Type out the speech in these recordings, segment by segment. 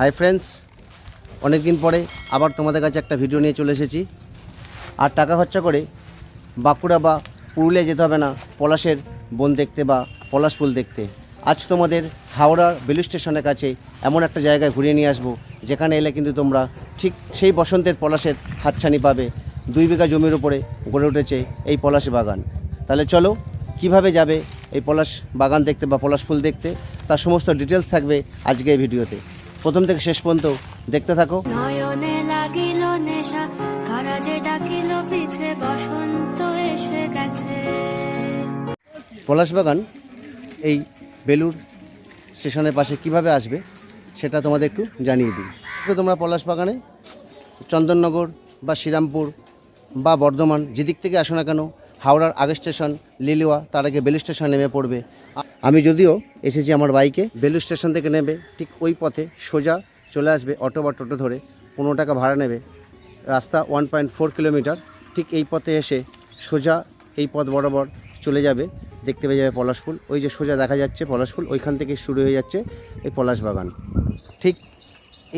Hi friends অনেক দিন পরে আবার তোমাদের কাছে একটা ভিডিও নিয়ে চলে এসেছি। আর টাকা খরচা করে বাঁকুড়া বা পুরুলিয়া যেতে হবে না, পলাশের বন দেখতে বা পলাশ ফুল দেখতে। আজ তোমাদের হাওড়ার বেলু স্টেশনের কাছে এমন একটা জায়গায় ঘুরিয়ে নিয়ে আসব, যেখানে এলে কিন্তু তোমরা ঠিক সেই বসন্তের পলাশের হাতছানি পাবে। দুই বিঘা জমির উপরে গড়ে উঠেছে এই পলাশ বাগান। তাহলে চলো, কীভাবে যাবে এই পলাশ বাগান দেখতে বা পলাশ ফুল দেখতে, তার সমস্ত ডিটেলস থাকবে আজকে এই ভিডিওতে প্রথম থেকে শেষ পর্যন্ত দেখতে থাকো। নয়নে লাগিল নেশা কারা যে ডাকিল পিছে বসন্ত এসে গেছে। পলাশ বাগান এই বেলুর স্টেশনের পাশে কীভাবে আসবে সেটা তোমাদের একটু জানিয়ে দিই। তোমরা পলাশ বাগানে চন্দননগর বা শ্রীরামপুর বা বর্ধমান যেদিক থেকে আসো না কেন হাওড়ার আগের স্টেশন, লিলুয়া, তার আগে বেলু স্টেশন নেমে পড়বে। আমি যদিও এসেছি আমার বাইকে, বেলু স্টেশন থেকে নেবে, ঠিক ওই পথে সোজা চলে আসবে অটো বা টোটো ধরে, পনেরো টাকা ভাড়া নেবে। রাস্তা ওয়ান পয়েন্ট ফোর কিলোমিটার, ঠিক এই পথে এসে সোজা এই পথ বরাবর চলে যাবে, দেখতে পেয়ে যাবে পলাশ ফুল। ওই যে সোজা দেখা যাচ্ছে পলাশ ফুল, ওইখান থেকে শুরু হয়ে যাচ্ছে এই পলাশ বাগান। ঠিক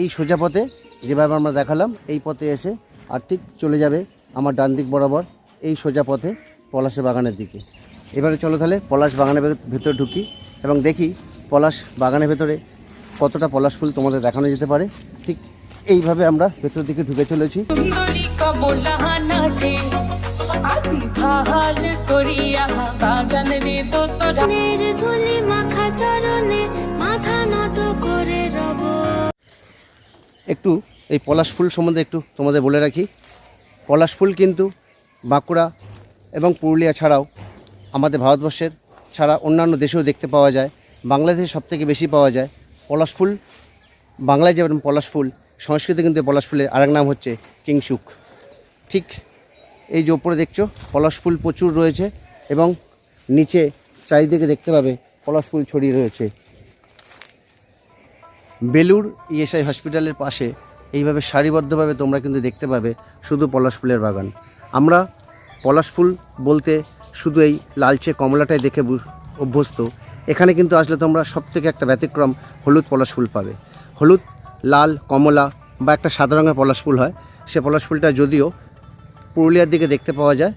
এই সোজা পথে যেভাবে আমরা দেখালাম, এই পথে এসে আর ঠিক চলে যাবে আমার ডান দিক বরাবর, এই সোজা পথে পলাশের বাগানের দিকে। এবারে চলো তাহলে পলাশ বাগানের ভেতর- ভেতরে ঢুকি এবং দেখি পলাশ বাগানের ভেতরে কতটা পলাশ ফুল তোমাদের দেখানো যেতে পারে। ঠিক এইভাবে আমরা ভেতর দিকে ঢুকে চলেছি। সুন্দরী কমলাহানাতে আজি ভালো করিয়া বাগান রে দোতরা। নের ধুলি মাখা চরণে মাথা নত করে রব। একটু এই পলাশ ফুল সম্বন্ধে একটু তোমাদের বলে রাখি। পলাশ ফুল কিন্তু বাঁকুড়া এবং পুরুলিয়া ছাড়াও আমাদের ভারতবর্ষের ছাড়া অন্যান্য দেশেও দেখতে পাওয়া যায়। বাংলাদেশে সবথেকে বেশি পাওয়া যায় পলাশ ফুল। বাংলায় যেমন পলাশ ফুল, সংস্কৃতে কিন্তু পলাশ ফুলের আরেক নাম হচ্ছে কিংসুক ঠিক এই যে ওপরে দেখছ, পলাশ ফুল প্রচুর রয়েছে এবং নিচে চারিদিকে দেখতে পাবে পলাশ ফুল ছড়িয়ে রয়েছে। বেলুর ইএসআই হসপিটালের পাশে এইভাবে সারিবদ্ধভাবে তোমরা কিন্তু দেখতে পাবে শুধু পলাশ ফুলের বাগান। আমরা পলাশ ফুল বলতে শুধু এই লালচে কমলাটাই দেখে অভ্যস্ত। এখানে কিন্তু আসলে তোমরা সব থেকে একটা ব্যতিক্রম হলুদ পলাশ ফুল পাবে। হলুদ লাল কমলা বা একটা সাদা রঙের পলাশ ফুল হয়। সে পলাশ ফুলটা যদিও পুরুলিয়ার দিকে দেখতে পাওয়া যায়।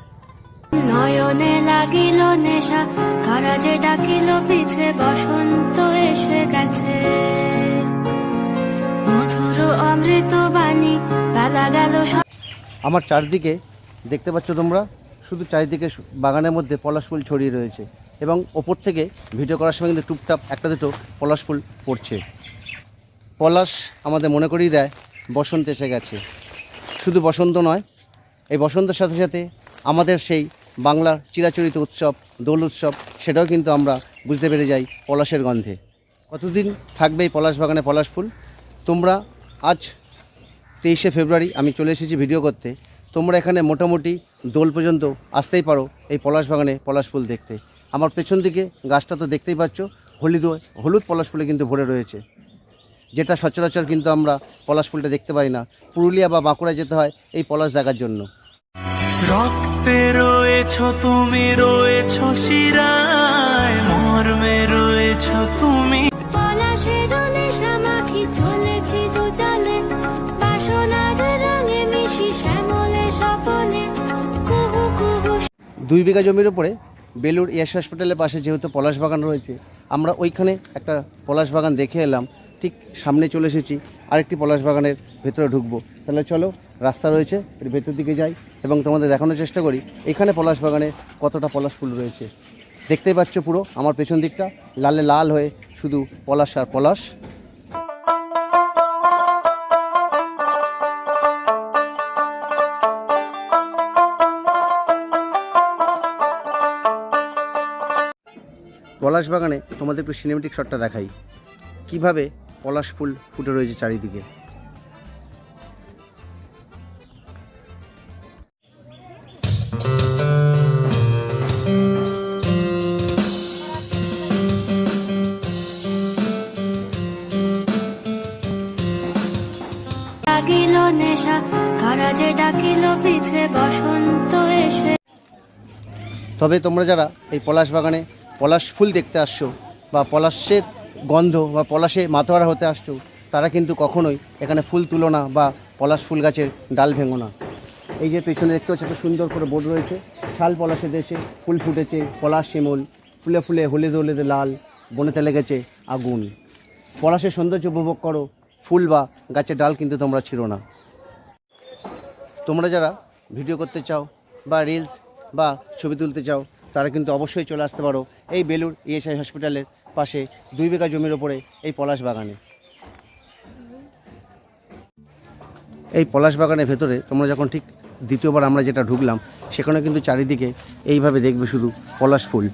নয়নে লাগিল নেশা কারা ডাকিল পিছে বসন্ত এসে গেছে। মধুর অমৃত বাণী বেলা গেল আমার চারদিকে দেখতে পাচ্ছ তোমরা? শুধু চারিদিকে বাগানের মধ্যে পলাশ ফুল ছড়িয়ে রয়েছে এবং ওপর থেকে ভিডিও করার সময় কিন্তু টুকটাপ একটা দুটো পলাশ ফুল পড়ছে। পলাশ আমাদের মনে করিয়ে দেয়, বসন্ত এসে গেছে। শুধু বসন্ত নয়, এই বসন্তের সাথে সাথে আমাদের সেই বাংলার চিরাচরিত উৎসব, দোল উৎসব, সেটাও কিন্তু আমরা বুঝতে পেরে যাই পলাশের গন্ধে। কতদিন থাকবে এই পলাশ বাগানে পলাশ ফুল? তোমরা আজ তেইশে ফেব্রুয়ারি আমি চলে এসেছি ভিডিও করতে। তোমরা এখানে মোটামুটি দোল পর্যন্ত আসতেই পারো এই পলাশ বাগানে পলাশ ফুল দেখতে। আমার পেছন দিকে গাছটা তো দেখতেই পাচ্ছ, হলুদ হলুদ পলাশ ফুলে কিন্তু ভরে রয়েছে। যেটা সচরাচর কিন্তু আমরা পলাশ ফুলটা দেখতে পাই না। পুরুলিয়া বা বাঁকুড়ায় যেতে হয় এই পলাশ দেখার জন্য। রক্তে রয়েছ, তুমি রয়েছ শিরায় দুই বিঘা জমির উপরে বেলুর ইয়াস হসপিটালের পাশে যেহেতু পলাশ বাগান রয়েছে, আমরা ওইখানে একটা পলাশ বাগান দেখে এলাম। ঠিক সামনে চলে এসেছি, আরেকটি পলাশ বাগানের ভেতরে ঢুকবো। তাহলে চলো, রাস্তা রয়েছে, এর ভেতর দিকে যাই এবং তোমাদের দেখানোর চেষ্টা করি, এখানে পলাশ বাগানে কতটা পলাশ ফুল রয়েছে। দেখতেই পাচ্ছ পুরো, আমার পেছন দিকটা, লালে লাল হয়ে শুধু পলাশ আর পলাশ। পলাশ বাগানে তোমাদের একটু সিনেমেটিক শটটা দেখাই। কীভাবে পলাশ ফুল ফুটে রয়েছে চারিদিকে? লাগিল নেশা কারা যে ডাকিল পিছে বসন্ত এসে তবে তোমরা যারা এই পলাশ বাগানে পলাশ ফুল দেখতে আসছো বা পলাশের গন্ধ বা পলাশে মাতোয়ারা হতে আসছো, তারা কিন্তু কখনোই এখানে ফুল তুলো না বা পলাশ ফুল গাছের ডাল ভেঙো না। এই যে পেছনে দেখতে হচ্ছে একটা সুন্দর করে বোর্ড রয়েছে। শাল পলাশে দেশে ফুল ফুটেছে, পলাশ শিমুল, ফুলে ফুলে হলুদে হলুদে লাল, বনেতে লেগেছে আগুন। পলাশের সৌন্দর্য উপভোগ করো, ফুল বা গাছের ডাল কিন্তু তোমরা ছিল না। তোমরা যারা ভিডিও করতে চাও বা রিলস বা ছবি তুলতে চাও তারা কিন্তু অবশ্যই চলে আসতে পারো। এই বেলুর ইএসআই হসপিটালের পাশে দুই বিঘা জমির ওপরে এই পলাশ বাগানে। এই পলাশ বাগানের ভেতরে তোমরা যখন ঠিক দ্বিতীয়বার আমরা যেটা ঢুকলাম, সেখানে কিন্তু চারিদিকে এইভাবে দেখবে শুধু পলাশ ফুল।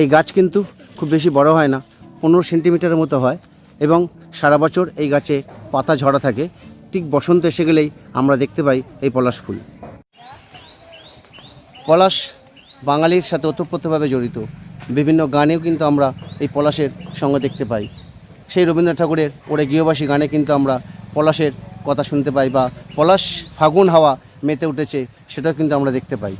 এই গাছ কিন্তু খুব বেশি বড় হয় না, পনেরো সেন্টিমিটারের মতো হয় এবং সারা বছর এই গাছে পাতা ঝরা থাকে। ঠিক বসন্ত এসে গেলেই আমরা দেখতে পাই এই পলাশ ফুল। পলাশ বাঙালির সাথে ওতপ্রোতভাবে জড়িত। বিভিন্ন গানেও কিন্তু আমরা এই পলাশের সঙ্গে দেখতে পাই। সেই রবীন্দ্রনাথ ঠাকুরের ওরে গৃহবাসী গানে কিন্তু আমরা পলাশের কথা শুনতে পাই বা পলাশ ফাগুন হাওয়া মেতে উঠেছে সেটাও কিন্তু আমরা দেখতে পাই।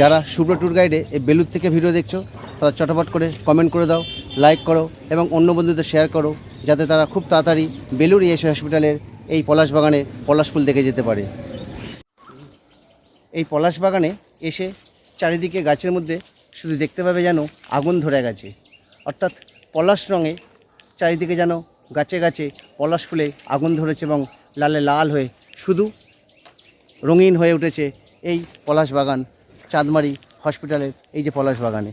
যারা শুভ্র ট্যুর গাইডে এই বেলুর থেকে ভিডিও দেখছ, তারা চটপট করে কমেন্ট করে দাও। লাইক করো এবং অন্য বন্ধুদের শেয়ার করো, যাতে তারা খুব তাড়াতাড়ি বেলুর ইয়েসে হসপিটালের এই পলাশ বাগানে পলাশ ফুল দেখে যেতে পারে। এই পলাশ বাগানে এসে চারিদিকে গাছের মধ্যে শুধু দেখতে পাবে যেন আগুন ধরে গেছে। অর্থাৎ পলাশ রঙে চারিদিকে যেন গাছে গাছে পলাশ ফুলে আগুন ধরেছে এবং লালে লাল হয়ে শুধু রঙিন হয়ে উঠেছে এই পলাশ বাগান, চাঁদমারি হসপিটালের এই যে পলাশ বাগানে।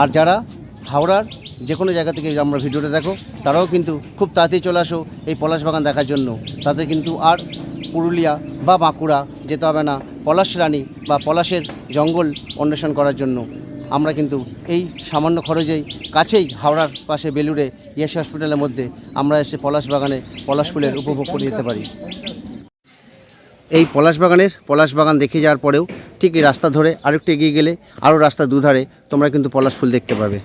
আর যারা হাওড়ার যে কোনো জায়গা থেকে আমরা ভিডিওটা দেখো, তারাও কিন্তু খুব তাড়াতাড়ি চলে আসো এই পলাশ বাগান দেখার জন্য। তাতে কিন্তু আর পুরুলিয়া বা বাঁকুড়া যেতে হবে না, পলাশ রানী বা পলাশের জঙ্গল অন্বেষণ করার জন্য। আমরা কিন্তু এই সামান্য খরচেই কাছেই হাওড়ার পাশে বেলুড়ে ইয়েস হসপিটালের মধ্যে আমরা এসে পলাশ বাগানে পলাশ ফুলের উপভোগ করে যেতে পারি। এই পলাশ বাগানের পলাশ বাগান দেখে যাওয়ার পরেও ঠিক এই রাস্তা ধরে আরেকটু এগিয়ে গেলে আরও রাস্তা দুধারে তোমরা কিন্তু পলাশ ফুল দেখতে পাবে।